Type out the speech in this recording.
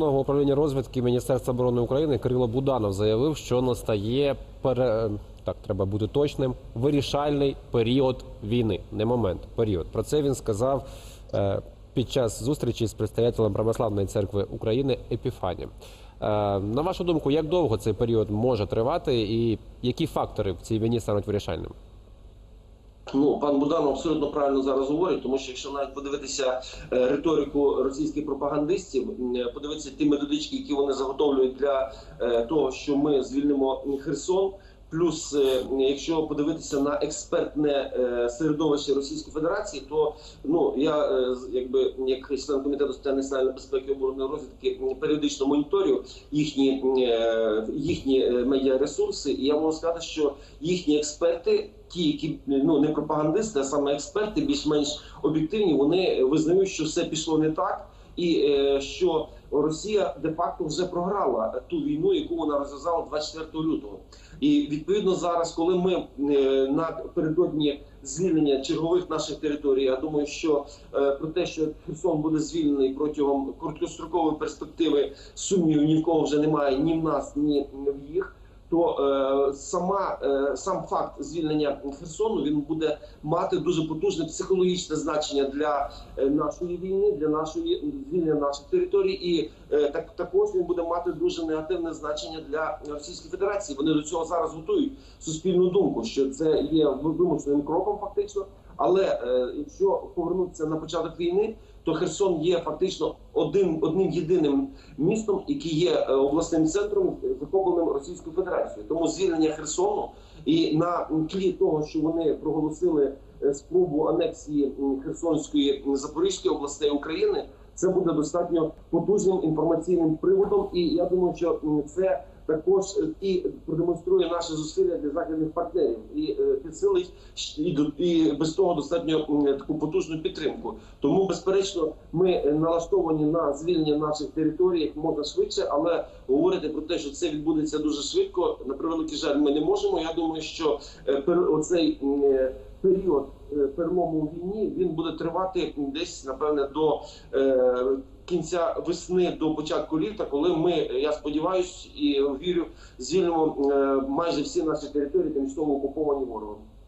Головного управління розвідки Міністерства оборони України Кирило Буданов заявив, що настає пере... так, треба бути точним, вирішальний період війни, не момент, період. Про це він сказав е, під час зустрічі з представителем православної церкви України Епіфані. Е, на вашу думку, як довго цей період може тривати, і які фактори в цій війні стануть вирішальними? Ну, пан Буданов абсолютно правильно зараз говорить, тому що якщо навіть подивитися е, риторику російських пропагандистів, е, подивитися ті методички, які вони заготовлюють для е, того, що ми звільнимо Херсон. Плюс, е, якщо подивитися на експертне е, середовище Російської Федерації, то ну я е, якби як член комітету з національної безпеки оборонної розвідки періодично моніторю їхні їхні медіаресурси, і я можу сказати, що їхні експерти, ті, які ну не пропагандисти, а саме експерти, більш-менш об'єктивні, вони визнають, що все пішло не так, і е, що Росія де-факто вже програла ту війну, яку вона розв'язала 24 лютого. І відповідно зараз, коли ми е, напередодні звільнення чергових наших територій, я думаю, що е, про те, що Херсон буде звільнений протягом короткострокової перспективи, сумнівів ні в кого вже немає ні в нас, ні в їх. То е, сама е, сам факт звільнення Херсону він буде мати дуже потужне психологічне значення для е, нашої війни, для нашої звільнення наших територій, і е, так також він буде мати дуже негативне значення для Російської Федерації. Вони до цього зараз готують суспільну думку, що це є вимушеним кроком, фактично. Але е, якщо повернутися на початок війни, то Херсон є фактично одним одним єдиним містом, який є е, обласним центром захопленим Російською Федерацією. Тому звільнення Херсону і на тлі того, що вони проголосили е, спробу анексії Херсонської Запорізької областей України, це буде достатньо потужним інформаційним приводом. І я думаю, що це також е, і продемонструє наші зусилля для західних партнерів і е, підсилить і, і без того достатньо таку потужну підтримку. Тому, безперечно, ми е, налаштовані на звільнення наших територій як можна швидше, але говорити про те, що це відбудеться дуже швидко, на превеликий жаль, ми не можемо. Я думаю, що е, оцей е, період е, перелому у війні він буде тривати десь напевне до е, кінця весни до початку літа, коли ми, я сподіваюся і вірю, звільнимо е, майже всі наші території тимчасово окуповані ворогом.